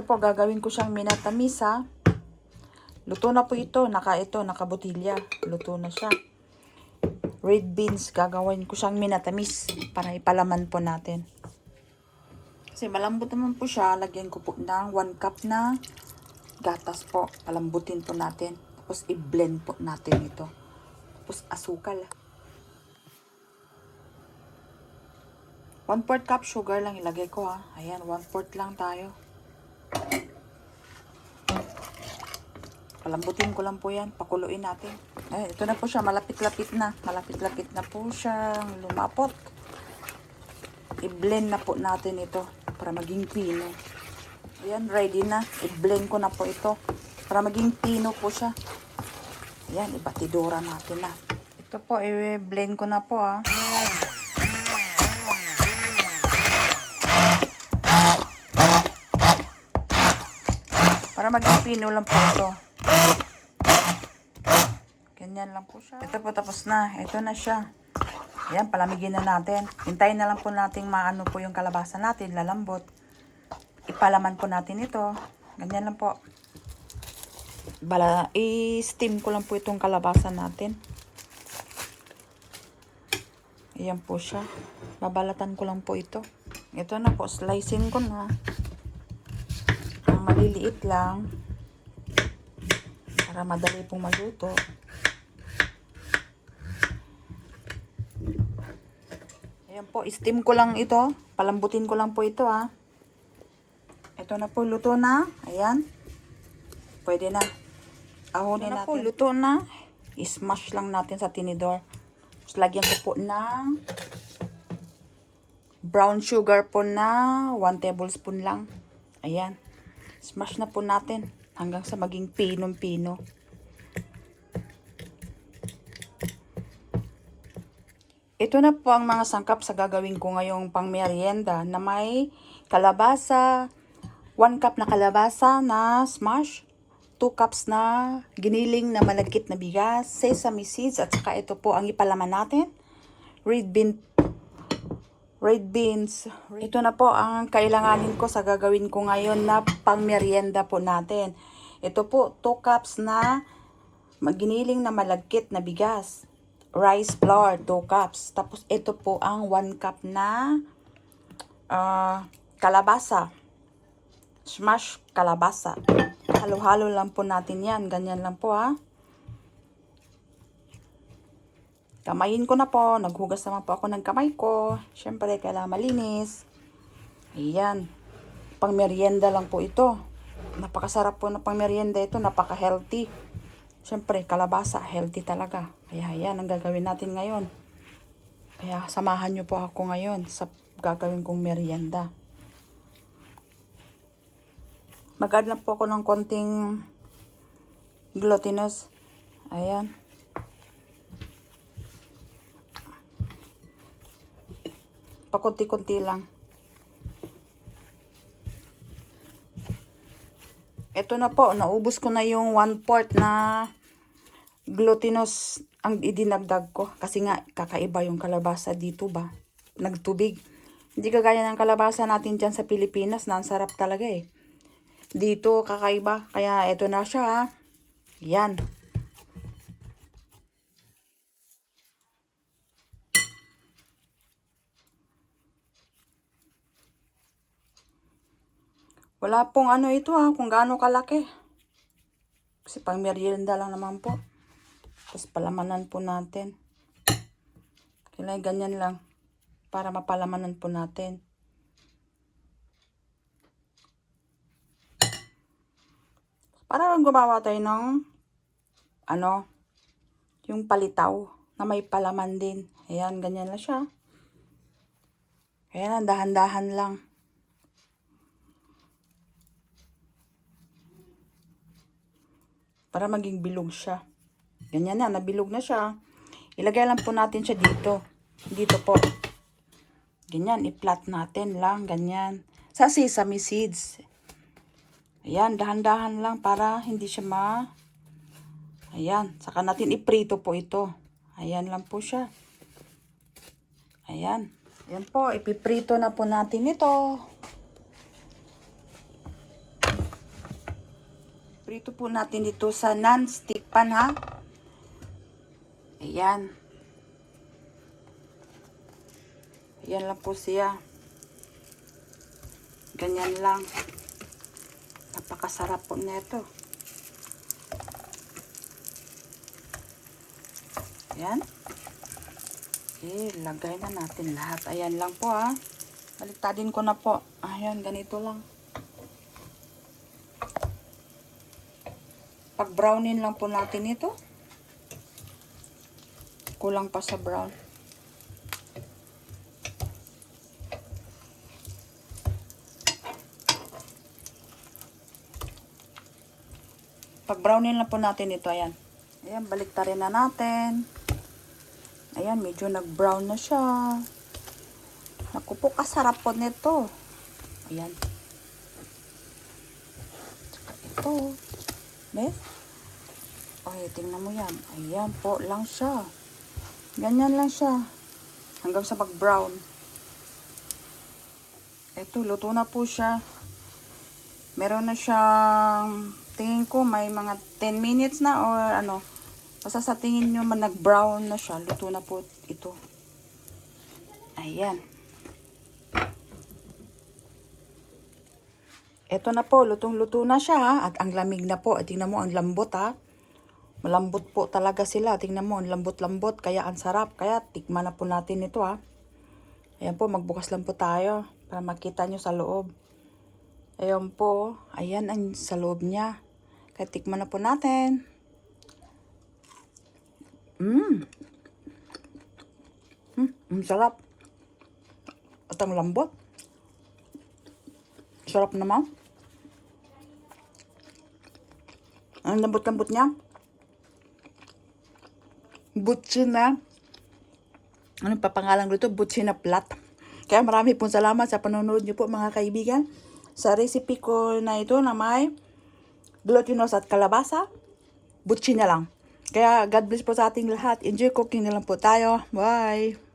Ito po, gagawin ko siyang minatamisa. Luto na po ito. Naka ito, nakabotilya. Luto na siya. Red beans, gagawin ko siyang minatamis para ipalaman po natin. Kasi malambot naman po siya. Lagyan ko po ng 1 cup na gatas po. Palambutin po natin. Tapos i-blend po natin ito. Tapos asukal. 1 4 cup sugar lang ilagay ko ha. Ayan, 1 4 lang tayo. Palambutin ko lang po yan. Pakuluin natin. Ay, ito na po siya. Malapit-lapit na. Malapit-lapit na po siyang lumapot. I-blend na po natin ito para maging pino. Ayan, ready na. I-blend ko na po ito para maging pino po siya. Ayan, ibatidora natin na. Ito po, i-blend ko na po ah. Para maging pino lang po ito. Ganyan lang po siya. Ito po tapos na. Ito na siya. Ayan, palamigin na natin. Hintayin na lang po natin maano po yung kalabasa natin, lalambot. Ipalaman po natin ito. Ganyan lang po. Bala, i-steam ko lang po itong kalabasa natin. Ayan po siya. Babalatan ko lang po ito. Ito na po, slicing ko na. Ang maliliit lang. Para madali pong maluto. Ayan po, steam ko lang ito. Palambutin ko lang po ito ha. Ito na po, luto na. Ayan. Pwede na. Ahonin natin. po, luto na. I-smash lang natin sa tinidor. Tapos lagyan ko po ng brown sugar po na 1 tablespoon lang. Ayan. Smash na po natin hanggang sa maging pinong-pino. Ito na po ang mga sangkap sa gagawin ko ngayong pangmerienda na may kalabasa, 1 cup na kalabasa na smash, 2 cups na giniling na malagkit na bigas, sesame seeds, at saka ito po ang ipalaman natin, red bean red beans. Ito na po ang kailanganin ko sa gagawin ko ngayon na pangmerienda po natin. Ito po, 2 cups na maginiling na malagkit na bigas. Rice flour, 2 cups. Tapos ito po ang 1 cup na ah, kalabasa. Smash kalabasa. Halo-halo lang po natin yan. Ganyan lang po ha. Kamayin ko na po. Naghugas naman po ako ng kamay ko. Siyempre, kailangan malinis. Ayan. Pang merienda lang po ito. Napakasarap po na pang merienda ito. Napaka-healthy. Siyempre, kalabasa. Healthy talaga. Kaya ayan ang gagawin natin ngayon. Kaya samahan nyo po ako ngayon sa gagawin kong merienda. Mag-add lang po ako ng konting glutinous. Ayan. Pakunti-kunti lang. Ito na po, naubos ko na yung 1 fourth na glutinous ang idinagdag ko. Kasi nga, kakaiba yung kalabasa dito ba? Nagtubig. Hindi kagaya ng kalabasa natin dyan sa Pilipinas na ang sarap talaga eh. Dito, kakaiba. Kaya ito na siya ha. Yan. Wala pong ano ito ha, kung gaano kalaki. Kasi pang merienda lang naman po. Tapos palamanan po natin. Kailangan ganyan lang. Para mapalamanan po natin. Para lang gumawa tayo ng ano, yung palitaw na may palaman din. Ayan, ganyan lang siya. Ayan, dahan-dahan lang. Para maging bilog siya. Ganyan na, nabilog na siya. Ilagay lang po natin siya dito. Dito po. Ganyan, i-flat natin lang, ganyan. Sa sesame seeds. Ayan, dahan-dahan lang para hindi siya ma... Ayan, saka natin iprito po ito. Ayan lang po siya. Ayan. Ayan po, ipiprito na po natin ito. Prito po natin dito sa non-stick pan ha. Ayan. Ayan lang po siya. Ganyan lang. Napakasarap po nito. Ayan. Okay, lagay na natin lahat. Ayan lang po ha. Baliktadin ko na po. Ayan, ganito lang. Pag brownin lang po natin ito. Kulang pa sa brown. Pag brownin lang po natin ito, ayan. Ayan, baliktarin na natin. Ayan, medyo nag-brown na siya. Naku po, kasarap po nito. Ayan. Tsaka ito. Bes? Okay, tingnan mo yan. Ayan po lang siya. Ganyan lang siya. Hanggang sa mag-brown. Ito, luto na po siya. Meron na siyang, tingin ko may mga 10 minutes na or ano. Basta sa tingin nyo nag-brown na siya, luto na po ito. Ayan. Ito na po, lutong-luto na siya. At ang lamig na po. At tingnan mo, ang lambot ha. Malambot po talaga sila. Tingnan mo, ang lambot-lambot. Kaya ang sarap. Kaya tikman na po natin ito ha. Ayan po, magbukas lang po tayo. Para makita nyo sa loob. Ayan po. Ayan ang sa loob niya. Kaya tikman na po natin. Mmm. Mm, ang sarap. At ang lambot. Sarap naman. Ang lambot-lambot niya. Butchi na. Anong papangalan dito? Butchi na plat. Kaya marami pong salamat sa panonood niyo po mga kaibigan. Sa recipe ko na ito na may glutinous at kalabasa. Butchi na lang. Kaya God bless po sa ating lahat. Enjoy cooking na lang po tayo. Bye!